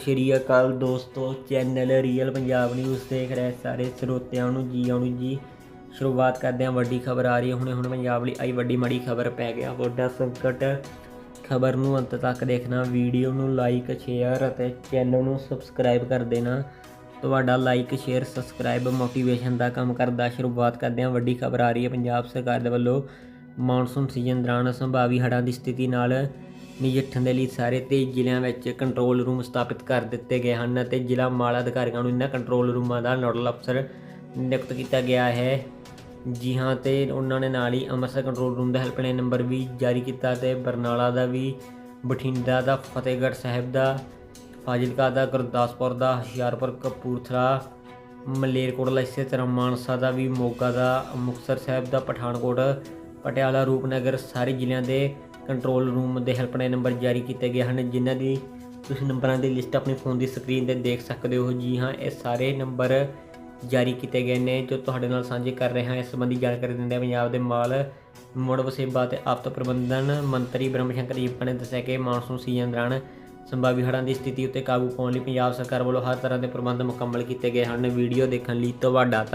ਸ਼੍ਰੀ ਅਕਾਲ ਦੋਸਤੋ channel real Punjab news ਦੇਖ ਰਹੇ ਸਾਰੇ ਸਰੋਤਿਆਂ ਨੂੰ ਜੀ ਆਉਣ ਜੀ। ਸ਼ੁਰੂਆਤ ਕਰਦੇ ਹਾਂ, ਵੱਡੀ ਖਬਰ ਆ ਰਹੀ ਹੈ। ਹੁਣੇ ਹੁਣ ਪੰਜਾਬ ਲਈ ਆਈ ਵੱਡੀ ਮਾੜੀ ਖਬਰ ਪੈ ਗਿਆ। ਵੱਡਾ ਸੰਕਟ ਖਬਰ ਨੂੰ ਅੰਤ ਤੱਕ ਦੇਖਣਾ। ਵੀਡੀਓ ਨੂੰ ਲਾਈਕ ਸ਼ੇਅਰ ਅਤੇ ਚੈਨਲ ਨੂੰ ਸਬਸਕ੍ਰਾਈਬ ਕਰ ਦੇਣਾ। ਤੁਹਾਡਾ ਲਾਈਕ ਸ਼ੇਅਰ ਸਬਸਕ੍ਰਾਈਬ ਮੋਟੀਵੇਸ਼ਨ ਦਾ ਕੰਮ ਕਰਦਾ। ਸ਼ੁਰੂਆਤ ਕਰਦੇ ਹਾਂ, ਵੱਡੀ ਖਬਰ ਆ ਰਹੀ ਹੈ। ਪੰਜਾਬ ਸਰਕਾਰ ਦੇ ਵੱਲੋਂ ਮੌਨਸੂਨ ਸੀਜ਼ਨ ਦੌਰਾਨ ਸੰਭਾਵੀ ਹੜ੍ਹਾਂ ਦੀ ਸਥਿਤੀ ਨਾਲ ਨਜਿੱਠਣ ਦੇ ਲਈ ਸਾਰੇ 23 ਜ਼ਿਲ੍ਹਿਆਂ ਵਿੱਚ ਕੰਟਰੋਲ ਰੂਮ ਸਥਾਪਿਤ ਕਰ ਦਿੱਤੇ ਗਏ ਹਨ ਅਤੇ ਜ਼ਿਲ੍ਹਾ ਮਾਲ ਅਧਿਕਾਰੀਆਂ ਨੂੰ ਇਹਨਾਂ ਕੰਟਰੋਲ ਰੂਮਾਂ ਦਾ ਨੋਡਲ ਅਫਸਰ ਨਿਯੁਕਤ ਕੀਤਾ ਗਿਆ ਹੈ। ਜੀ ਹਾਂ, ਤੇ ਉਹਨਾਂ ਨੇ ਨਾਲ ਹੀ ਅੰਮ੍ਰਿਤਸਰ ਕੰਟਰੋਲ ਰੂਮ ਦਾ ਹੈਲਪਲਾਈਨ ਨੰਬਰ ਵੀ ਜਾਰੀ ਕੀਤਾ ਤੇ ਬਰਨਾਲਾ ਦਾ ਵੀ, ਬਠਿੰਡਾ ਦਾ, ਫਤਿਹਗੜ੍ਹ ਸਾਹਿਬ ਦਾ, ਫਾਜ਼ਿਲਕਾ ਦਾ, ਗੁਰਦਾਸਪੁਰ ਦਾ, ਹੁਸ਼ਿਆਰਪੁਰ, ਕਪੂਰਥਲਾ, ਮਲੇਰਕੋਟਲਾ ਇਸੇ ਤਰ੍ਹਾਂ ਮਾਨਸਾ ਦਾ ਵੀ, ਮੋਗਾ ਦਾ, ਮੁਕਤਸਰ ਸਾਹਿਬ ਦਾ, ਪਠਾਨਕੋਟ, ਪਟਿਆਲਾ, ਰੂਪਨਗਰ ਸਾਰੇ ਜ਼ਿਲ੍ਹਿਆਂ ਦੇ ਕੰਟਰੋਲ ਰੂਮ ਦੇ ਹੈਲਪਲਾਈਨ ਨੰਬਰ ਜਾਰੀ ਕੀਤੇ ਗਏ ਹਨ, ਜਿਨ੍ਹਾਂ ਦੀ ਤੁਸੀਂ ਨੰਬਰਾਂ ਦੀ ਲਿਸਟ ਆਪਣੀ ਫੋਨ ਦੀ ਸਕਰੀਨ ਤੇ ਦੇਖ ਸਕਦੇ ਹੋ। ਜੀ ਹਾਂ, ਇਹ ਸਾਰੇ ਨੰਬਰ ਜਾਰੀ ਕੀਤੇ ਗਏ ਨੇ ਜੋ ਤੁਹਾਡੇ ਨਾਲ ਸਾਂਝੇ ਕਰ ਰਹੇ ਹਾਂ। ਇਸ ਸੰਬੰਧੀ ਜਾਣਕਾਰੀ ਦਿੰਦੇ ਪੰਜਾਬ ਦੇ ਮਾਲ, ਮੁੜ ਵਸੇਬਾ ਤੇ ਆਫਤ ਪ੍ਰਬੰਧਨ ਮੰਤਰੀ ਬ੍ਰਹਮ ਸ਼ੰਕਰ ਜੀਪਾ ਨੇ ਦੱਸਿਆ ਕਿ ਮਾਨਸੂਨ ਸੀਜ਼ਨ ਦੌਰਾਨ ਸੰਭਾਵੀ ਹੜ੍ਹਾਂ ਦੀ ਸਥਿਤੀ ਉੱਤੇ ਕਾਬੂ ਪਾਉਣ ਲਈ ਪੰਜਾਬ ਸਰਕਾਰ ਵੱਲੋਂ ਹਰ ਤਰ੍ਹਾਂ ਦੇ ਪ੍ਰਬੰਧ ਮੁਕੰਮਲ ਕੀਤੇ ਗਏ ਹਨ। ਵੀਡੀਓ ਦੇਖਣ ਲਈ ਤੁਹਾਡਾ ਧੰਨਵਾਦ।